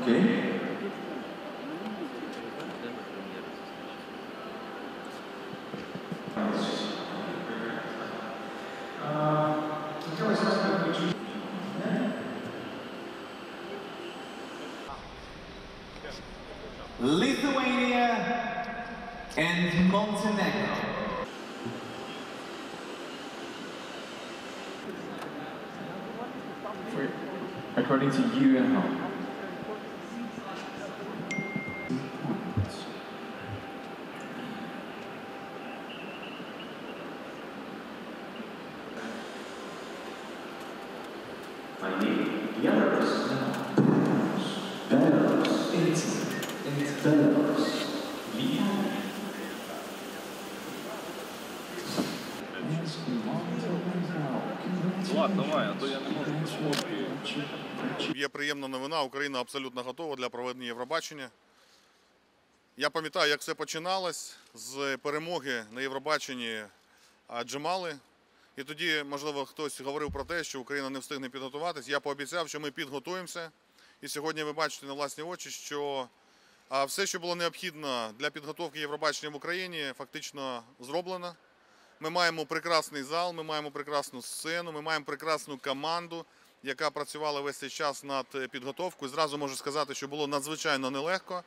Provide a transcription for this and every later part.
okay. Lithuania and Montenegro. According to you and how? Belarus. Belarus. It's, it's Belarus. Влад, давай, а то я не можу Є приємна новина. Україна абсолютно готова для проведення Євробачення. Я пам'ятаю, як все починалось з перемоги на Євробаченні Джамали. І тоді, можливо, хтось говорив про те, що Україна не встигне підготуватись. Я пообіцяв, що ми підготуємося. І сьогодні ви бачите на власні очі, що все, що було необхідно для підготовки Євробачення в Україні, фактично зроблено. Ми маємо прекрасний зал, ми маємо прекрасну сцену, ми маємо прекрасну команду, яка працювала весь цей час над е, підготовкою. Зразу можу сказати, що було надзвичайно нелегко,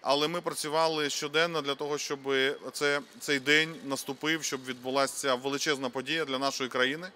але ми працювали щоденно для того, щоб це, цей день наступив, щоб відбулася величезна подія для нашої країни.